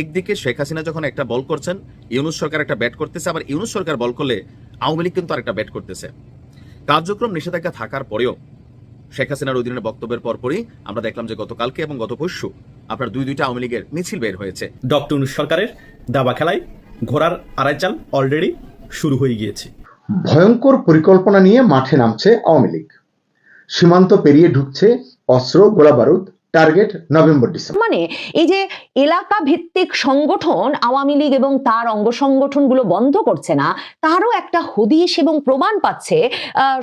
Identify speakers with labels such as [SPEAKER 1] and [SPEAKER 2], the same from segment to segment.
[SPEAKER 1] একদিকে শেখ হাসিনা যখন একটা বল করছেন ইউনুস সরকার একটা ব্যাট করতেছে আবার ইউনুস সরকার বল করলে আওয়ামী লীগ কিন্তু আরেকটা ব্যাট করতেছে। কার্যক্রম নিষেধাজ্ঞা থাকার পরেও শেখ হাসিনার অধীনে বক্তব্যের পরপরই আমরা দেখলাম যে গতকালকে এবং গত পরশু আপনার দুই দুইটা আওয়ামী লীগের মিছিল বের হয়েছে।
[SPEAKER 2] ডক্টর ইউনূস সরকারের দাবা খেলায় ঘোড়ার আড়াই চাল অলরেডি শুরু হয়ে গিয়েছে।
[SPEAKER 3] ভয়ঙ্কর পরিকল্পনা নিয়ে মাঠে নামছে আওয়ামী লীগ। সীমান্ত পেরিয়ে ঢুকছে অস্ত্র গোলাবারুদ টার্গেট নভেম্বর ডিসেম্বর
[SPEAKER 4] মানে এই যে এলাকা ভিত্তিক সংগঠন আওয়ামী লীগ এবং তার অঙ্গ সংগঠনগুলো বন্ধ করছে না, তারও একটা হদিশ এবং প্রমাণ পাচ্ছে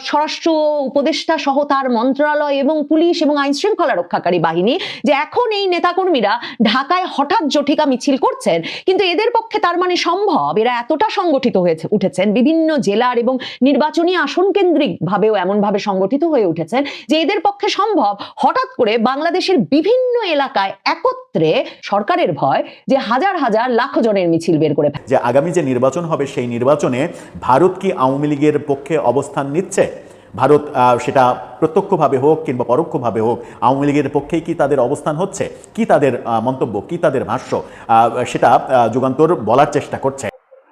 [SPEAKER 4] স্বরাষ্ট্র উপদেষ্টা সহ তার মন্ত্রণালয় এবং পুলিশ এবং আইন শৃঙ্খলা রক্ষাকারী বাহিনী যে এখন এই নেতাকর্মীরা ঢাকায় হঠাৎ জটিকা মিছিল করছেন, কিন্তু এদের পক্ষে তার মানে সম্ভব, এরা এতটা সংগঠিত হয়েছে, উঠেছেন, বিভিন্ন জেলার এবং নির্বাচনী আসন কেন্দ্রিক ভাবেও এমন ভাবে সংগঠিত হয়ে উঠেছেন যে এদের পক্ষে সম্ভব হঠাৎ করে বাংলাদেশের বিভিন্ন এলাকায় একত্রে সরকারের ভয় যে হাজার হাজার লাখ জনের মিছিল বের করে
[SPEAKER 5] যে আগামী যে নির্বাচন হবে সেই নির্বাচনে ভারত কি আওয়ামী লীগের পক্ষে অবস্থান নিচ্ছে? ভারত সেটা প্রত্যক্ষভাবে হোক কিংবা পরোক্ষভাবে হোক আওয়ামী লীগের পক্ষেই কি তাদের অবস্থান হচ্ছে? কি তাদের মন্তব্য কি তাদের ভাষ্য? আহ, সেটা যুগান্তর বলার চেষ্টা করছে।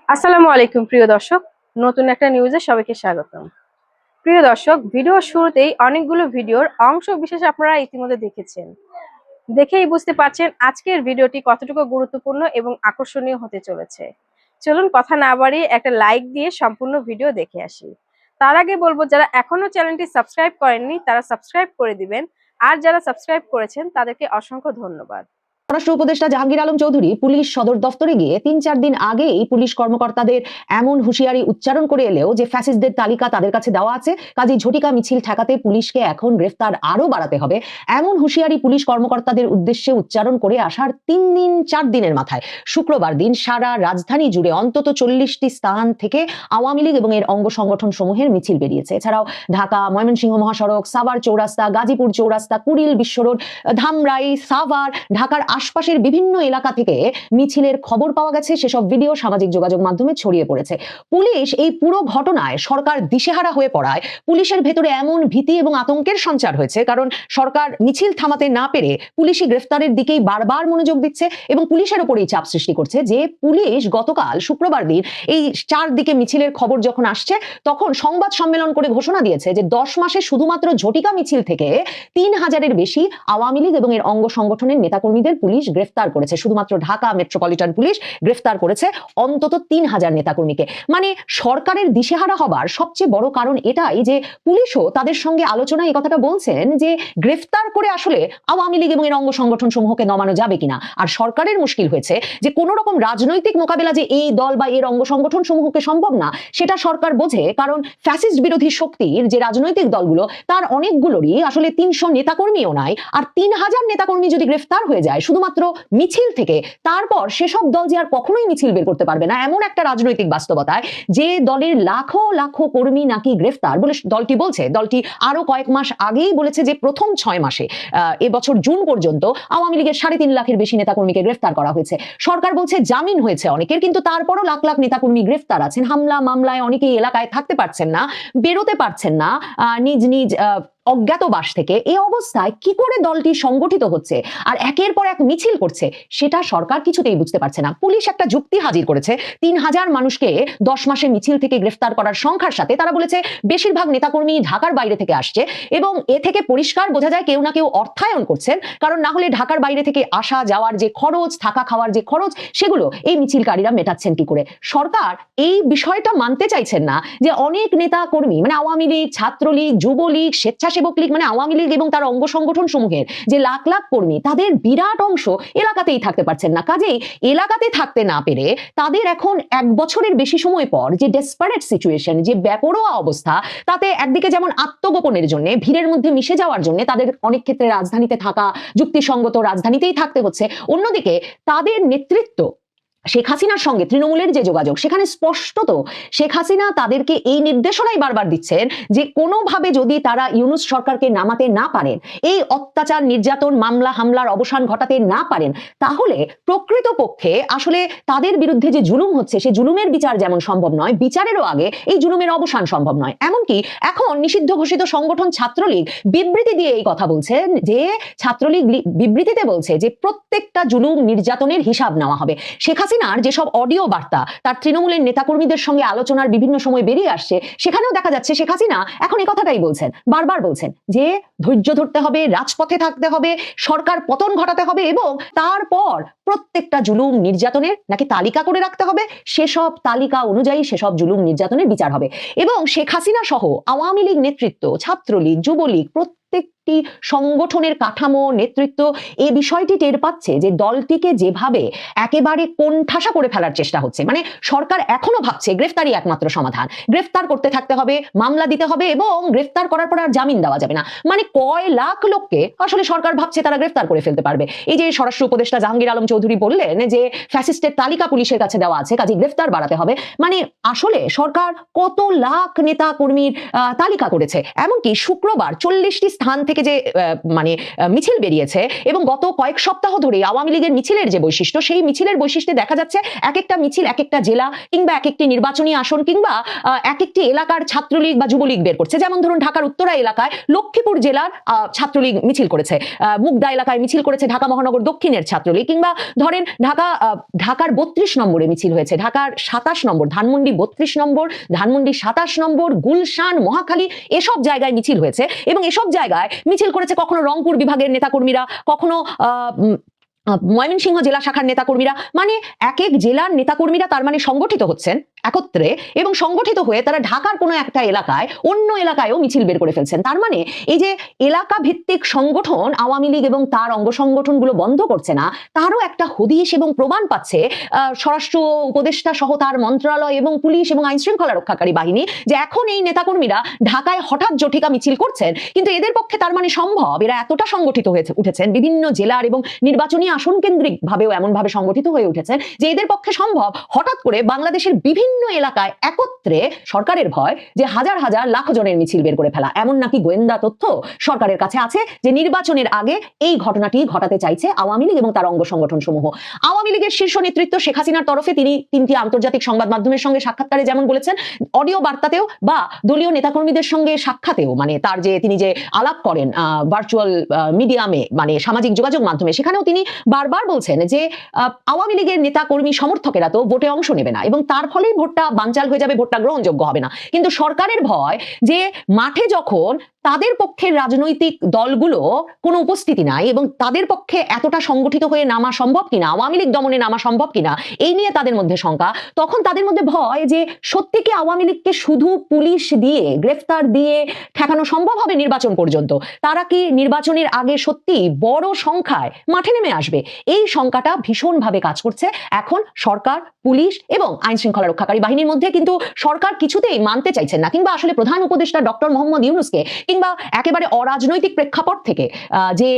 [SPEAKER 6] আসসালামু আলাইকুম প্রিয় দর্শক। নতুন একটা নিউজে সবাইকে স্বাগতম। প্রিয় দর্শক, ভিডিওর শুরুতেই অনেকগুলো ভিডিওর অংশ বিশেষ আপনারা ইতিমধ্যে দেখেছেন। দেখেই বুঝতে পারছেন আজকের ভিডিওটি কতটুকু গুরুত্বপূর্ণ এবং আকর্ষণীয় হতে চলেছে। চলুন কথা না বাড়িয়ে একটা লাইক দিয়ে সম্পূর্ণ ভিডিও দেখে আসি। তার আগে বলব, যারা এখনও চ্যানেলটি সাবস্ক্রাইব করেননি, তারা সাবস্ক্রাইব করে দিবেন। আর যারা সাবস্ক্রাইব করেছেন, তাদেরকে অসংখ্য ধন্যবাদ।
[SPEAKER 4] স্বরাষ্ট্র উপদেষ্টা জাহাঙ্গীর আলম চৌধুরী পুলিশ সদর দফতরে গিয়ে তিন চার দিন আগেই পুলিশ কর্মকর্তাদের এমন হুঁশিয়ারি উচ্চারণ করে এলেও যে ফ্যাসিস্টদের তালিকা তাদের কাছে দেওয়া আছে কাজে ঝটিকা মিছিল ঠেকাতে পুলিশকে এখন গ্রেফতার আরও বাড়াতে হবে। এমন হুঁশিয়ারি পুলিশ কর্মকর্তাদের উদ্দেশ্যে উচ্চারণ করে আসার তিন দিন চার দিনের মাথায়। শুক্রবার দিন সারা রাজধানী জুড়ে অন্তত চল্লিশটি স্থান থেকে আওয়ামী লীগ এবং এর অঙ্গ সংগঠন সমূহের মিছিল বেরিয়েছে। এছাড়াও ঢাকা, ময়মনসিংহ মহাসড়ক, সাভার চৌরাস্তা, গাজীপুর চৌরাস্তা, কুড়িল, বিশ্বরোড, ধামরাই, সাভার, ঢাকার আশপাশের বিভিন্ন এলাকা থেকে মিছিলের খবর পাওয়া গেছে। সেসব ভিডিও সামাজিক যোগাযোগ মাধ্যমে ছড়িয়ে পড়েছে। পুলিশ এই পুরো ঘটনায় সরকার দিশেহারা হয়ে পড়ায়। পুলিশের ভেতরে এমন ভীতি এবং আতঙ্কের সঞ্চার হয়েছে, কারণ সরকার মিছিল থামাতে না পেরে পুলিশি গ্রেফতারের দিকেই বারবার মনোযোগ দিচ্ছে এবং পুলিশের ওপরেই চাপ সৃষ্টি করছে যে পুলিশ গতকাল শুক্রবার দিন এই চারদিকে মিছিলের খবর যখন আসছে, তখন সংবাদ সম্মেলন করে ঘোষণা দিয়েছে যে দশ মাসে শুধুমাত্র ঝটিকা মিছিল থেকে তিন হাজারের বেশি আওয়ামী লীগ এবং এর অঙ্গ সংগঠনের নেতাকর্মীদের পুলিশ গ্রেফতার করেছে। শুধুমাত্র ঢাকা মেট্রোপলিটন পুলিশ গ্রেফতার করেছে অন্তত তিন হাজার নেতাকর্মীকে। মানে সরকারের দিশেহারা হবার সবচেয়ে বড় কারণ এটাই যে পুলিশও তাদের সঙ্গে আলোচনায় এই কথাটা বলছেন যে গ্রেফতার করে আসলে আওয়ামী লীগ এবং এর অঙ্গ সংগঠন সমূহকে নমানো যাবে কিনা। আর সরকারের মুশকিল হয়েছে যে কোন রকম রাজনৈতিক মোকাবেলা যে এই দল বা এর অঙ্গ সংগঠন সমূহকে সম্ভব না, সেটা সরকার বোঝে কারণ ফ্যাসিস্ট বিরোধী শক্তির যে রাজনৈতিক দলগুলো, তার অনেকগুলোরই আসলে তিনশো নেতাকর্মীও নাই। আর তিন হাজার নেতাকর্মী যদি গ্রেফতার হয়ে যায় শুধুমাত্র মিছিল থেকে। তারপর সেসব দল যে আর কখনোই মিছিল বের করতে পারবে না, এমন একটা রাজনৈতিক বাস্তবতায় যে দলের লাখো লাখো কর্মী নাকি গ্রেফতার বলে দলটি বলছে। দলটি আরও কয়েক মাস আগেই বলেছে যে প্রথম ছয় মাসে এবছর জুন পর্যন্ত আওয়ামী লীগের সাড়ে তিন লাখের বেশি নেতাকর্মীকে গ্রেফতার করা হয়েছে। সরকার বলছে জামিন হয়েছে অনেকের, কিন্তু তারপরও লাখ লাখ নেতাকর্মী গ্রেফতার আছেন। হামলা মামলায় অনেকেই এলাকায় থাকতে পারছেন না, বেরোতে পারছেন না নিজ নিজ অজ্ঞাতবাস থেকে এই অবস্থায় কি করে দলটি সংগঠিত হচ্ছে আর একের পর এক মিছিল করছে, সেটা সরকার কিছুতেই বুঝতে পারছে না। পুলিশ একটা যুক্তি হাজির করেছে, তিন হাজার মানুষকে দশ মাসে মিছিল থেকে গ্রেফতার করার সংখ্যার সাথে তারা বলেছে, বেশিরভাগ নেতাকর্মী ঢাকার বাইরে থেকে আসছে এবং এ থেকে পরিষ্কার বোঝা যায় কেউ না কেউ অর্থায়ন করছেন, কারণ না হলে ঢাকার বাইরে থেকে আসা, যাওয়ার যে খরচ, থাকা খাওয়ার যে খরচ, সেগুলো এই মিছিলকারীরা মেটাচ্ছেন কি করে? সরকার এই বিষয়টা মানতে চাইছেন না যে অনেক নেতা কর্মী মানে আওয়ামী লীগ, ছাত্রলীগ, যুবলীগ স্বেচ্ছাসেবক লীগ মানে আওয়ামী লীগ এবং তার অঙ্গ সংগঠন সমূহের যে লাখ লাখ কর্মী, তাদের বিরাট অংশ এলাকাতেই থাকতে পারছেন না। কাজেই এলাকাতে থাকতে না পেরে তাদের এখন এক বছরের বেশি সময় পর যে ডেসপারেট সিচুয়েশন যে বেপরোয়া অবস্থা, তাতে একদিকে যেমন আত্মগোপনের জন্য, ভিড়ের মধ্যে মিশে যাওয়ার জন্য তাদের অনেক ক্ষেত্রে রাজধানীতে থাকা, যুক্তিসঙ্গত রাজধানীতেই থাকতে হচ্ছে, অন্যদিকে তাদের নেতৃত্ব শেখ হাসিনার সঙ্গে তৃণমূলের যে যোগাযোগ, সেখানে স্পষ্টত শেখ হাসিনা তাদেরকে এই নির্দেশনাই বারবার দিচ্ছেন যে কোনোভাবে যদি তারা ইউনুস সরকারকে নামাতে না পারেন, এই অত্যাচার, নির্যাতন, মামলা, হামলার অবসান ঘটাতে না পারেন, তাহলে প্রকৃতপক্ষে আসলে তাদের বিরুদ্ধে যে জুলুম হচ্ছে, সে জুলুমের বিচার যেমন সম্ভব নয়, বিচারেরও আগে এই জুলুমের অবসান সম্ভব নয়। এমনকি এখন নিষিদ্ধ ঘোষিত সংগঠন ছাত্রলীগ বিবৃতি দিয়ে এই কথা বলছেন যে ছাত্রলীগ বিবৃতিতে বলছে যে প্রত্যেকটা জুলুম, নির্যাতনের হিসাব নেওয়া হবে। শেখ হাসিনার যেসব অডিও বার্তা তার তৃণমূলের নেতাকর্মীদের সঙ্গে আলোচনার বিভিন্ন সময় বেরিয়ে আসছে, সেখানেও দেখা যাচ্ছে শেখ হাসিনা এখন এই কথাটাই বলছেন, বারবার বলছেন যে ধৈর্য ধরতে হবে, রাজপথে থাকতে হবে, সরকার পতন ঘটাতে হবে এবং তারপর প্রত্যেকটা জুলুম নির্যাতনের নাকি তালিকা করে রাখতে হবে, সেসব তালিকা অনুযায়ী সেসব জুলুম নির্যাতনের বিচার হবে এবং শেখ হাসিনা সহ আওয়ামী লীগ নেতৃত্ব, ছাত্রলীগ, যুবলীগ প্রত্যেকটি সংগঠনের কাঠামো, নেতৃত্ব এই বিষয়টি টের পাচ্ছে যে দলটিকে যেভাবে একেবারে কোণঠাসা করে ফেলার চেষ্টা হচ্ছে। মানে সরকার এখনও ভাবছে গ্রেফতারি একমাত্র সমাধান। গ্রেফতার করতে থাকতে হবে, মামলা দিতে হবে এবং গ্রেফতার করার পর আর জামিন দেওয়া যাবে না। মানে কয় লাখ লোককে আসলে সরকার ভাবছে তারা গ্রেফতার করে ফেলতে পারবে। এই যে স্বরাষ্ট্র উপদেষ্টা জাহাঙ্গীর আলম চৌধুরী বললেন যে ফ্যাসিস্টের তালিকা পুলিশের কাছে দেওয়া আছে কাজে গ্রেফতার বাড়াতে হবে। মানে আসলে সরকার কত লাখ নেতা কর্মীর তালিকা করেছে? এমনকি শুক্রবার চল্লিশটি স্থান থেকে যে মানে মিছিল বেরিয়েছে এবং গত কয়েক সপ্তাহ ধরে আওয়ামী লীগের মিছিলের যে বৈশিষ্ট্য, সেই মিছিলের বৈশিষ্ট্যে দেখা যাচ্ছে এক একটা মিছিল এক একটা জেলা কিংবা এক একটি নির্বাচনী আসন কিংবা এক একটি এলাকার ছাত্রলীগ বা যুবলীগ বের করছে। যেমন ধরুন ঢাকার উত্তরা এলাকায় লক্ষ্মীপুর জেলার ছাত্রলীগ মিছিল করেছে। মুগদা এলাকায় মিছিল করেছে ঢাকা মহানগর দক্ষিণের ছাত্রলীগ কিংবা ধরেন ঢাকা ঢাকার বত্রিশ নম্বরে মিছিল হয়েছে। ঢাকার সাতাশ নম্বর, ধানমন্ডি বত্রিশ নম্বর, ধানমন্ডি সাতাশ নম্বর, গুলশান, মহাখালী এসব জায়গায় মিছিল হয়েছে এবং এসব জায়গায় মিছিল করেছে কখনো রংপুর বিভাগের নেতাকর্মীরা, কখনো ময়মনসিংহ জেলা শাখার নেতাকর্মীরা। মানে এক এক জেলার নেতাকর্মীরা তার মানে সংগঠিত হচ্ছেন। একত্রে এবং সংগঠিত হয়ে তারা ঢাকার কোনো একটা এলাকায় অন্য এলাকায়ও মিছিল বের করে ফেলছেন। তার মানে এই যে এলাকা ভিত্তিক সংগঠন আওয়ামী লীগ এবং তার অঙ্গ সংগঠনগুলো বন্ধ করছে না, তারও একটা হদিশ এবং প্রমাণ পাচ্ছে স্বরাষ্ট্র উপদেষ্টা সহ তার মন্ত্রণালয় এবং পুলিশ এবং আইন শৃঙ্খলা রক্ষাকারী বাহিনী যে এখন এই নেতাকর্মীরা ঢাকায় হঠাৎ জটিকা মিছিল করছেন, কিন্তু এদের পক্ষে তার মানে সম্ভব, এরা এতটা সংগঠিত হয়েছে, উঠেছেন, বিভিন্ন জেলার এবং নির্বাচনী আসন কেন্দ্রিক ভাবেও এমন ভাবে সংগঠিত হয়ে উঠেছেন যে এদের পক্ষে সম্ভব হঠাৎ করে বাংলাদেশের বিভিন্ন এলাকায় একত্রে সরকারের ভয় যে হাজার হাজার লাখ জনের মিছিল বের করে ফেলা। এমন নাকি গোয়েন্দা তথ্য সরকারের কাছে আছে যে নির্বাচনের আগে এই ঘটনাটি ঘটাতে চাইছে আওয়ামী লীগ এবং তার অঙ্গ সংগঠন সমূহ। আওয়ামী লীগের শীর্ষ নেতৃত্ব শেখ হাসিনার তরফে তিনি তিনটি আন্তর্জাতিক সংবাদ মাধ্যমের সঙ্গে সাক্ষাৎকারে যেমন বলেছেন, অডিও বার্তাতেও বা দলীয় নেতাকর্মীদের সঙ্গে সাক্ষাতেও মানে তার যে তিনি যে আলাপ করেন ভার্চুয়াল মিডিয়ামে মানে সামাজিক যোগাযোগ মাধ্যমে, সেখানেও তিনি বারবার বলছেন যে আওয়ামী লীগের নেতা কর্মী সমর্থকেরা তো ভোটে অংশ নেবে না এবং তার ফলেই ভোটটা বাঞ্চাল হয়ে যাবে ভোটটা গ্রহণযোগ্য হবে না। কিন্তু সরকারের ভয় যে মাঠে যখন তাদের পক্ষের রাজনৈতিক দলগুলো কোনো উপস্থিতি নাই এবং তাদের পক্ষে এতটা সংগঠিত হয়ে নামা সম্ভব কিনা, আওয়ামী লীগ দমনে নামা সম্ভব কিনা, এই নিয়ে তাদের মধ্যে শঙ্কা। তখন তাদের মধ্যে ভয় যে সত্যি কি আওয়ামী লীগকে শুধু পুলিশ দিয়ে, গ্রেফতার দিয়ে ঠেকানো সম্ভব হবে নির্বাচন পর্যন্ত? তারা কি নির্বাচনের আগে সত্যি বড় সংখ্যায় মাঠে নেমে আসবে? এই শঙ্কাটা ভীষণভাবে কাজ করছে। এখন সরকার, পুলিশ এবং আইন শৃঙ্খলা রক্ষাকারী বাহিনীর মধ্যে কিন্তু সরকার কিছুতেই মানতে চাইছেন না কিংবা আসলে প্রধান উপদেষ্টা ডক্টর মোহাম্মদ ইউনুসকে কিংবা একেবারে অরাজনৈতিক প্রেক্ষাপট থেকে যে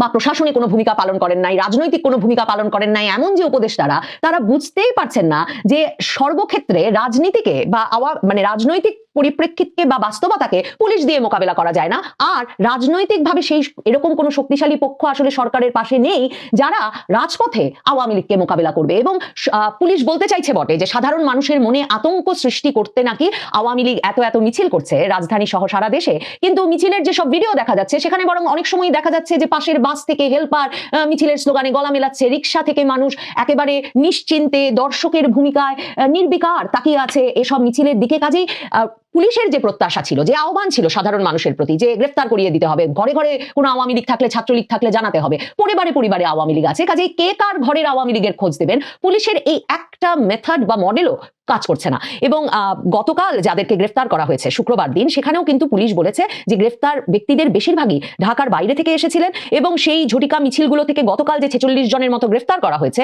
[SPEAKER 4] বা প্রশাসনে কোনো ভূমিকা পালন করেন নাই, রাজনৈতিক কোনো ভূমিকা পালন করেন নাই, এমন যে উপদেষ্টারা তারা বুঝতেই পারছেন না যে সর্বক্ষেত্রে রাজনীতিকে বা আওয়া মানে রাজনৈতিক পরিপ্রেক্ষিতকে বা বাস্তবতাকে পুলিশ দিয়ে মোকাবেলা করা যায় না। আর রাজনৈতিকভাবে সেই এরকম কোনো শক্তিশালী পক্ষ আসলে সরকারের পাশে নেই, যারা রাজপথে আওয়ামী লীগকে মোকাবেলা করবে। এবং পুলিশ বলতে চাইছে বটে যে সাধারণ মানুষের মনে আতঙ্ক সৃষ্টি করতে নাকি আওয়ামী লীগ এত এত মিছিল করছে রাজধানী সহ সারা দেশে। কিন্তু মিছিলের যেসব ভিডিও দেখা যাচ্ছে, সেখানে বরং অনেক সময় দেখা যাচ্ছে যে পাশের বাস থেকে হেল্পার মিছিলের স্লোগানে গলা মেলাচ্ছে, রিক্সা থেকে মানুষ একেবারে নিশ্চিন্তে দর্শকের ভূমিকায় নির্বিকার তাকিয়ে আছে এসব মিছিলের দিকে। কাজেই পুলিশের যে প্রত্যাশা ছিল, যে আহ্বান ছিল সাধারণ মানুষের প্রতি, যে গ্রেফতার করিয়ে দিতে হবে, ঘরে ঘরে কোনো আওয়ামী লীগ থাকলে, ছাত্রলীগ থাকলে জানাতে হবে, পরিবারে পরিবারে আওয়ামী লীগ আছে কাজে কে কার ঘরের আওয়ামী লীগের খোঁজ দেবেন? পুলিশের এই একটা মেথড বা মডেলও কাজ করছে না। এবং গতকাল যাদেরকে গ্রেফতার করা হয়েছে, শুক্রবার দিন, সেখানেও কিন্তু পুলিশ বলেছে যে গ্রেফতার ব্যক্তিদের বেশিরভাগই ঢাকার বাইরে থেকে এসেছিলেন এবং সেই ঝটিকা মিছিলগুলো থেকে গতকাল যে ছেচল্লিশ জনের মতো গ্রেফতার করা হয়েছে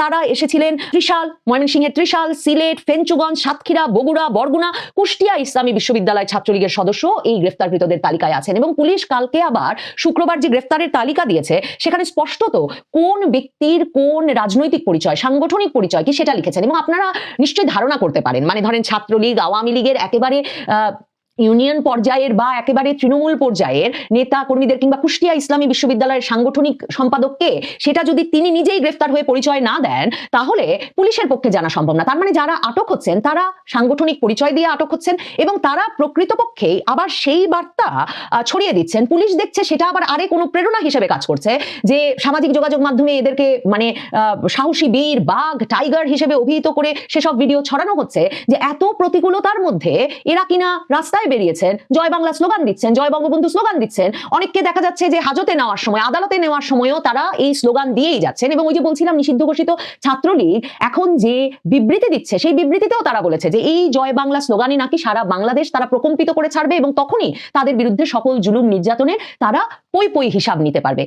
[SPEAKER 4] তারা এসেছিলেন ত্রিশাল, ময়মনসিংহের ত্রিশাল, সিলেট, ফেঞ্চুগঞ্জ, সাতক্ষীরা, বগুড়া, বরগুনা, কুষ্টিয়া ইসলামী বিশ্ববিদ্যালয় ছাত্রলীগের সদস্য এই গ্রেফতারকৃতদের তালিকায় আছেন এবং পুলিশ কালকে আবার শুক্রবার যে গ্রেফতারের তালিকা দিয়েছে, সেখানে স্পষ্টত কোন ব্যক্তির কোন রাজনৈতিক পরিচয়, সাংগঠনিক পরিচয় কি সেটা লিখেছেন এবং আপনারা নিশ্চয়ই ধারণা করতে পারেন। মানে ধরেন ছাত্রলীগ আওয়ামী লীগের একেবারে ইউনিয়ন পর্যায়ের বা একেবারে তৃণমূল পর্যায়ের নেতা কর্মীদের কিংবা কুষ্টিয়া ইসলামী বিশ্ববিদ্যালয়ের সাংগঠনিক সম্পাদককে সেটা যদি তিনি নিজেই গ্রেফতার হয়ে পরিচয় না দেন, তাহলে পুলিশের পক্ষে জানা সম্ভব না। তার মানে যারা আটক হচ্ছেন, তারা সাংগঠনিক পরিচয় দিয়ে আটক হচ্ছেন এবং তারা প্রকৃতপক্ষেই আবার সেই বার্তা ছড়িয়ে দিচ্ছেন। পুলিশ দেখছে সেটা আবার আরে কোনো প্রেরণা হিসেবে কাজ করছে যে সামাজিক যোগাযোগ মাধ্যমে এদেরকে মানে সাহসী বীর, বাঘ, টাইগার হিসেবে অভিহিত করে সেসব ভিডিও ছড়ানো হচ্ছে যে এত প্রতিকূলতার মধ্যে এরা কিনা রাস্তায় বেরিয়েছেন, জয় বাংলা স্লোগান দিচ্ছেন, জয় বঙ্গবন্ধু স্লোগান দিচ্ছেন, অনেককে দেখা যাচ্ছে যে হাজতে নেওয়ার সময়, আদালতে নেওয়ার সময়ও তারা এই স্লোগান দিয়েই যাচ্ছেন এবং ওই যে বলছিলাম নিষিদ্ধ ঘোষিত ছাত্রলীগ এখন যে বিবৃতি দিচ্ছে, সেই বিবৃতিতেও তারা বলেছে যে এই জয় বাংলা স্লোগানই নাকি সারা বাংলাদেশ তারা প্রকম্পিত করে ছাড়বে এবং তখনই তাদের বিরুদ্ধে সকল জুলুম নির্যাতনের তারা পই পই হিসাব নিতে পারবে।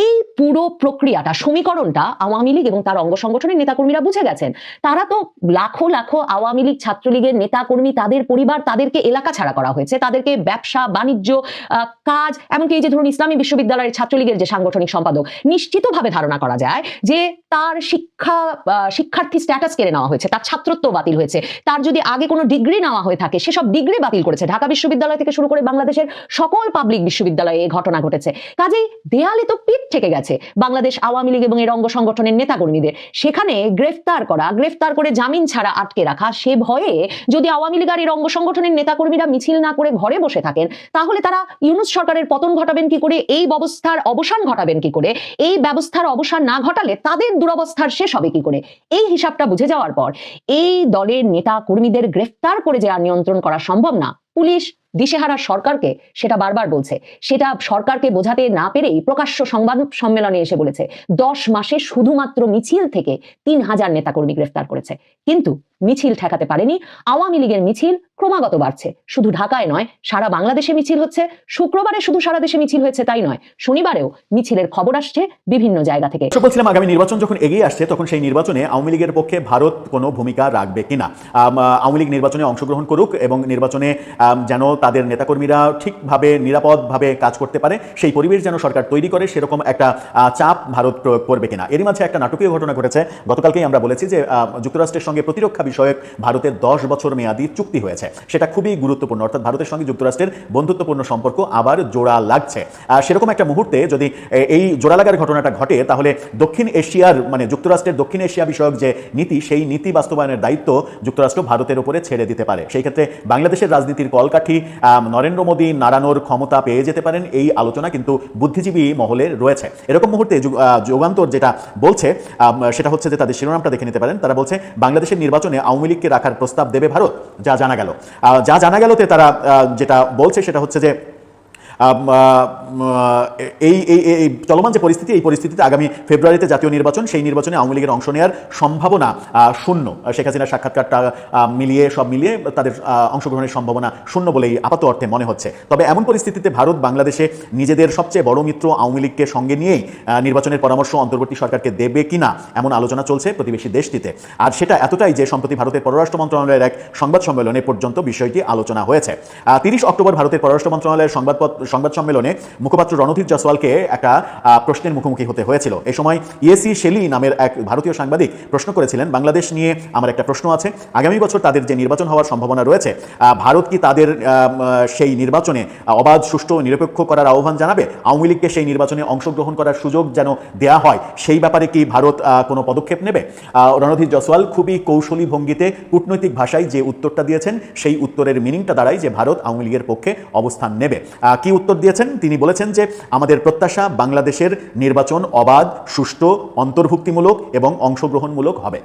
[SPEAKER 4] এই পুরো প্রক্রিয়াটা, সমীকরণটা আওয়ামী লীগ এবং তার অঙ্গ সংগঠনের নেতাকর্মীরা বুঝে গেছেন। তারা তো লাখো লাখো আওয়ামী লীগ ছাত্রলীগের নেতাকর্মী, তাদের পরিবার, তাদেরকে এলাকা ছাড়া করা হয়েছে। তাদেরকে ব্যবসা, বাণিজ্য কাজ, এমনকি এই যে ধরুন ইসলামী বিশ্ববিদ্যালয়ের ছাত্রলীগের যে সাংগঠনিক সম্পাদক, নিশ্চিতভাবে ধারণা করা যায় যে তার শিক্ষা শিক্ষার্থী স্ট্যাটাস কেড়ে নেওয়া হয়েছে, তার ছাত্রত্ব বাতিল হয়েছে। তার যদি আগে কোনো ডিগ্রি নেওয়া হয়ে থাকে, সেসব ডিগ্রি বাতিল করেছে। ঢাকা বিশ্ববিদ্যালয় থেকে শুরু করে বাংলাদেশের সকল পাবলিক বিশ্ববিদ্যালয়ে এই ঘটনা ঘটেছে। কাজেই দেয়ালে তো পিঠ থেকে গেছে বাংলাদেশ আওয়ামী লীগ এবং এর অঙ্গ সংগঠনের নেতাকর্মীদের। সেখানে গ্রেফতার করা, গ্রেফতার করে জামিন ছাড়া আটকে রাখা, সে ভয়ে যদি আওয়ামী লীগ আর এর অঙ্গ সংগঠনের নেতাকর্মীরা মিছিল না করে ঘরে বসে থাকেন, তাহলে তারা ইউনুস সরকারের পতন ঘটাবেন কি করে? এই ব্যবস্থার অবসান ঘটাবেন কি করে? এই ব্যবস্থার অবসান না ঘটালে তাদের দুরবস্থার শেষ হবে কি করে? এই হিসাবটা বুঝে যাওয়ার পর, এই দলের নেতা কর্মীদের গ্রেফতার করে যে আর নিয়ন্ত্রণ করা সম্ভব না, পুলিশ দিশেহারা সরকারকে সেটা বারবার বলছে। সেটা সরকারকে বোঝাতে না পেরেই প্রকাশ্য সংবাদ সম্মেলনে এসে বলেছে, দশ মাসে শুধুমাত্র মিছিল থেকে তিন হাজার নেতাকর্মী গ্রেফতার করেছে। কিন্তু মিছিল ঠেকাতে পারেনি, আওয়ামী লীগের মিছিল ক্রমাগত বাড়ছে। শুধু ঢাকায় নয়, সারা বাংলাদেশে মিছিল হচ্ছে, শুক্রবারে শুধু সারা দেশে মিছিল হয়েছে তাই নয়, শনিবারেও মিছিলের খবর আসছে বিভিন্ন জায়গা থেকে।
[SPEAKER 5] বলছিলাম, আগামী নির্বাচন যখন এগিয়ে আসছে, তখন সেই নির্বাচনে আওয়ামী লীগের পক্ষে ভারত কোনো ভূমিকা রাখবে কিনা? আওয়ামী লীগ নির্বাচনে অংশগ্রহণ করুক এবং নির্বাচনে যেন তাদের নেতাকর্মীরা ঠিকভাবে, নিরাপদভাবে কাজ করতে পারে। সেই পরিবেশ যেন সরকার তৈরি করে সেরকম একটা চাপ ভারত প্রয়োগ করবে কিনা। এরই মাঝে একটা নাটকীয় ঘটনা ঘটেছে। গতকালকেই আমরা বলেছি যে যুক্তরাষ্ট্রের সঙ্গে প্রতিরক্ষা বিষয়ক ভারতের দশ বছর মেয়াদী চুক্তি হয়েছে। সেটা খুবই গুরুত্বপূর্ণ। অর্থাৎ ভারতের সঙ্গে যুক্তরাষ্ট্রের বন্ধুত্বপূর্ণ সম্পর্ক আবার জোড়া লাগছে। সেরকম একটা মুহূর্তে যদি এই জোড়া লাগার ঘটনাটা ঘটে, তাহলে দক্ষিণ এশিয়ার মানে যুক্তরাষ্ট্রের দক্ষিণ এশিয়া বিষয়ক যে নীতি, সেই নীতি বাস্তবায়নের দায়িত্ব যুক্তরাষ্ট্র ভারতের উপরে ছেড়ে দিতে পারে। সেই ক্ষেত্রে বাংলাদেশের রাজনীতির কলকাঠি নরেন্দ্র মোদী নাড়ানোর ক্ষমতা পেয়ে যেতে পারেন এই আলোচনা কিন্তু বুদ্ধিজীবী মহলে রয়েছে। এরকম মুহূর্তে যুগান্তর যেটা বলছে সেটা হচ্ছে যে তাদের শিরোনামটা দেখে নিতে পারেন। তারা বলছে, বাংলাদেশের নির্বাচনে আওয়ামী লীগকে রাখার প্রস্তাব দেবে ভারত। যা জানা গেল। যা জানা গেলতে তারা যেটা বলছে সেটা হচ্ছে যে এই এই চলমান যে পরিস্থিতি, এই পরিস্থিতিতে আগামী ফেব্রুয়ারিতে জাতীয় নির্বাচন, সেই নির্বাচনে আওয়ামী লীগের অংশ নেওয়ার সম্ভাবনা শূন্য। শেখ হাসিনার সাক্ষাৎকারটা মিলিয়ে, সব মিলিয়ে তাদের অংশগ্রহণের সম্ভাবনা শূন্য বলেই আপাত অর্থে মনে হচ্ছে। তবে এমন পরিস্থিতিতে ভারত, বাংলাদেশে নিজেদের সবচেয়ে বড় মিত্র আওয়ামী লীগকে সঙ্গে নিয়েই নির্বাচনের পরামর্শ অন্তর্বর্তী সরকারকে দেবে কিনা, এমন আলোচনা চলছে প্রতিবেশী দেশটিতে। আর সেটা এতটাই যে সম্প্রতি ভারতের পররাষ্ট্র মন্ত্রণালয়ের এক সংবাদ সম্মেলনে পর্যন্ত বিষয়টি আলোচনা হয়েছে। তিরিশ অক্টোবর ভারতের পররাষ্ট্র মন্ত্রণালয়ের সংবাদ সংবাদ সম্মেলনে মুখপাত্র রণধীর জসওয়ালকে একটা প্রশ্নের মুখোমুখি হতে হয়েছিল। এ সময় ইএসি শেলি নামের এক ভারতীয় সাংবাদিক প্রশ্ন করেছিলেন, বাংলাদেশ নিয়ে আমার একটা প্রশ্ন আছে। আগামী বছর তাদের যে নির্বাচন হওয়ার সম্ভাবনা রয়েছে ভারত কি তাদের সেই নির্বাচনে অবাধ, সুষ্ঠু, নিরপেক্ষ করার আহ্বান জানাবে? আওয়ামী লীগকে সেই নির্বাচনে অংশগ্রহণ করার সুযোগ যেন দেয়া হয়, সেই ব্যাপারে কি ভারত কোনো পদক্ষেপ নেবে? রণধীর জসওয়াল খুবই কৌশলী ভঙ্গিতে কূটনৈতিক ভাষায় যে উত্তরটা দিয়েছেন, সেই উত্তরের মিনিংটা দাঁড়ায় যে ভারত আওয়ামী লীগের পক্ষে অবস্থান নেবে। কি উত্তর দিয়েছেন। তিনি বলেছেন যে, আমাদের প্রত্যাশা বাংলাদেশের নির্বাচন অবাধ, সুষ্ঠু, অন্তর্ভুক্তিমূলক এবং অংশগ্রহণমূলক হবে।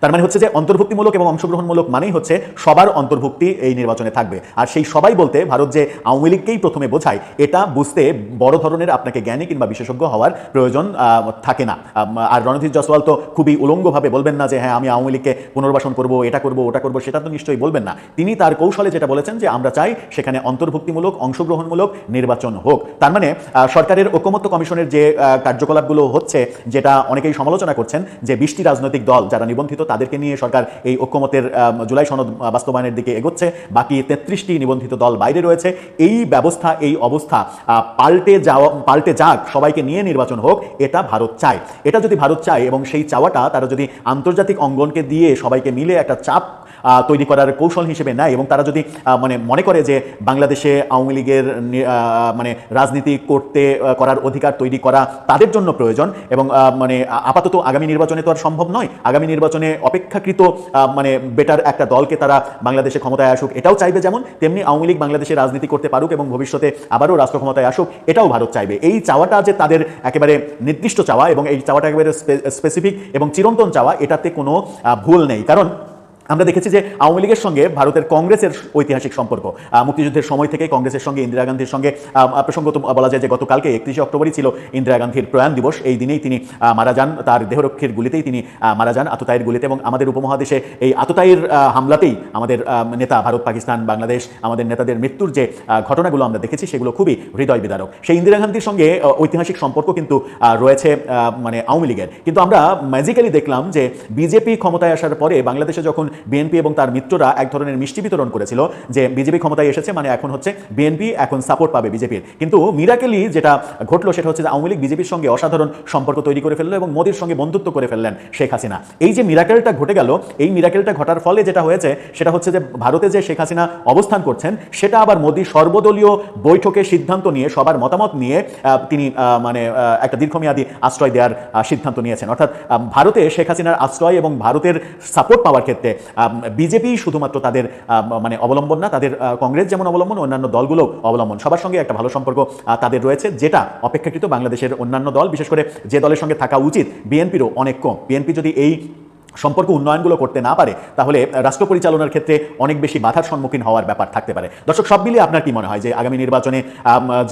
[SPEAKER 5] তার মানে হচ্ছে যে অন্তর্ভুক্তিমূলক এবং অংশগ্রহণমূলক মানেই হচ্ছে সবার অন্তর্ভুক্তি এই নির্বাচনে থাকবে। আর সেই সবাই বলতে ভারত যে আওয়ামী লীগকেই প্রথমে বোঝায়, এটা বুঝতে বড় ধরনের আপনাকে জ্ঞানী কিংবা বিশেষজ্ঞ হওয়ার প্রয়োজন থাকে না। আর রণধীর জসওয়াল তো খুবই উলঙ্গভাবে বলবেন না যে হ্যাঁ আমি আওয়ামী লীগকে পুনর্বাসন করব, এটা করব, ওটা করব, সেটা তো নিশ্চয়ই বলবেন না। তিনি তার কৌশলে যেটা বলেছেন যে, আমরা চাই সেখানে অন্তর্ভুক্তিমূলক, অংশগ্রহণমূলক নির্বাচন হোক। তার মানে সরকারের ঐকমত্য কমিশনের যে কার্যকলাপগুলো হচ্ছে, যেটা অনেকেই সমালোচনা করছেন, যে বিশটি রাজনৈতিক দল যারা নিবন্ধিত তাদেরকে নিয়ে সরকার এই ঐক্যমতের জুলাই সনদ বাস্তবায়নের দিকে এগোচ্ছে। বাকি তেত্রিশটি নিবন্ধিত দল বাইরে রয়েছে। এই ব্যবস্থা, এই অবস্থা পাল্টে যাওয়া, পাল্টে যাক, সবাইকে নিয়ে নির্বাচন হোক, এটা ভারত চায়। এটা যদি ভারত চায় এবং সেই চাওয়াটা তারা যদি আন্তর্জাতিক অঙ্গনকে দিয়ে সবাইকে মিলে একটা চাপ তৈরি করার কৌশল হিসেবে নেয় এবং তারা যদি মানে মনে করে যে বাংলাদেশে আওয়ামী লীগের মানে রাজনীতি করতে করার অধিকার তৈরি করা তাদের জন্য প্রয়োজন এবং মানে আপাতত আগামী নির্বাচনে তো আর সম্ভব নয়। আগামী নির্বাচনে অপেক্ষাকৃত মানে বেটার একটা দলকে তারা বাংলাদেশে ক্ষমতায় আসুক, এটাও চাইবে যেমন, তেমনি আওয়ামী লীগ বাংলাদেশে রাজনীতি করতে পারুক এবং ভবিষ্যতে আবারও রাষ্ট্র ক্ষমতায় আসুক, এটাও ভারত চাইবে। এই চাওয়াটা যে তাদের একেবারে নির্দিষ্ট চাওয়া এবং এই চাওয়াটা একেবারে স্পেসিফিক এবং চিরন্তন চাওয়া, এটাতে কোনো ভুল নেই। কারণ আমরা দেখেছি যে আওয়ামী লীগের সঙ্গে ভারতের কংগ্রেসের ঐতিহাসিক সম্পর্ক। মুক্তিযুদ্ধের সময় থেকে কংগ্রেসের সঙ্গে ইন্দিরা গান্ধীর সঙ্গে প্রসঙ্গত বলা যায় যে গতকালকে একত্রিশে অক্টোবরই ছিল ইন্দিরা গান্ধীর প্রয়াণ দিবস। এই দিনেই তিনি মারা যান। তার দেহরক্ষীর গুলিতেই তিনি মারা যান আততায়ের গুলিতে এবং আমাদের উপমহাদেশে এই আততায়ের হামলাতেই আমাদের নেতা ভারত, পাকিস্তান, বাংলাদেশ, আমাদের নেতাদের মৃত্যুর যে ঘটনাগুলো আমরা দেখেছি সেগুলো খুবই হৃদয় বিদারক। সেই ইন্দিরা গান্ধীর সঙ্গে ঐতিহাসিক সম্পর্ক কিন্তু রয়েছে মানে আওয়ামী লীগের। কিন্তু আমরা ম্যাজিক্যালি দেখলাম যে বিজেপি ক্ষমতায় আসার পরে বাংলাদেশে যখন বিএনপি এবং তার মিত্ররা এক ধরনের মিষ্টি বিতরণ করেছিল, যে বিজেপি ক্ষমতায় এসেছে মানে এখন হচ্ছে বিএনপি, এখন সাপোর্ট পাবে বিজেপির। কিন্তু মিরাকেলি যেটা ঘটলো সেটা হচ্ছে যে আওয়ামী লীগ বিজেপির সঙ্গে অসাধারণ সম্পর্ক তৈরি করে ফেলল এবং মোদীর সঙ্গে বন্ধুত্ব করে ফেললেন শেখ হাসিনা। এই যে মিরাকেলটা ঘটে গেল, এই মিরাকেলটা ঘটার ফলে যেটা হয়েছে সেটা হচ্ছে যে ভারতে যে শেখ হাসিনা অবস্থান করছেন, সেটা আবার মোদী সর্বদলীয় বৈঠকে সিদ্ধান্ত নিয়ে, সবার মতামত নিয়ে তিনি মানে একটা দীর্ঘমেয়াদী আশ্রয় দেওয়ার সিদ্ধান্ত নিয়েছেন। অর্থাৎ ভারতে শেখ হাসিনার আশ্রয় এবং ভারতের সাপোর্ট পাওয়ার ক্ষেত্রে বিজেপি শুধুমাত্র তাদের মানে অবলম্বন না, তাদের কংগ্রেস যেমন অবলম্বন, অন্যান্য দলগুলো অবলম্বন। সবার সঙ্গে একটা ভালো সম্পর্ক তাদের রয়েছে, যেটা অপেক্ষাকৃত বাংলাদেশের অন্যান্য দল, বিশেষ করে যে দলের সঙ্গে থাকা উচিত, বিএনপিরও অনেক কম। বিএনপি যদি এই সম্পর্ক উন্নয়নগুলো করতে না পারে, তাহলে রাষ্ট্র পরিচালনার ক্ষেত্রে অনেক বেশি বাধার সম্মুখীন হওয়ার ব্যাপার থাকতে পারে। দর্শক, সব মিলিয়ে আপনার কি মনে হয় যে আগামী নির্বাচনে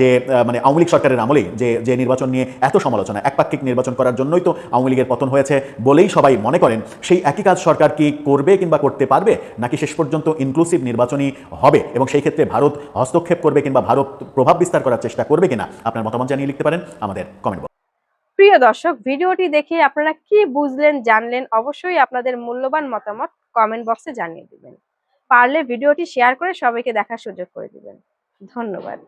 [SPEAKER 5] যে মানে আওয়ামী লীগ সরকারের আমলেই যে যে নির্বাচন নিয়ে এত সমালোচনা একপাক্ষিক নির্বাচন করার জন্যই তো আওয়ামী লীগের পতন হয়েছে বলেই সবাই মনে করেন, সেই একই কাজ সরকার কি করবে কিংবা করতে পারবে, নাকি শেষ পর্যন্ত ইনক্লুসিভ নির্বাচনই হবে এবং সেই ক্ষেত্রে ভারত হস্তক্ষেপ করবে কিংবা ভারত প্রভাব বিস্তার করার চেষ্টা করবে কিনা, আপনার মতামত জানিয়ে লিখতে পারেন আমাদের কমেন্ট
[SPEAKER 6] প্রিয় দর্শক, ভিডিওটি দেখে আপনারা কি বুঝলেন, জানলেন, অবশ্যই আপনাদের মূল্যবান মতামত কমেন্ট বক্সে জানিয়ে দিবেন। পারলে ভিডিওটি শেয়ার করে সবাইকে দেখার সুযোগ করে দিবেন। ধন্যবাদ।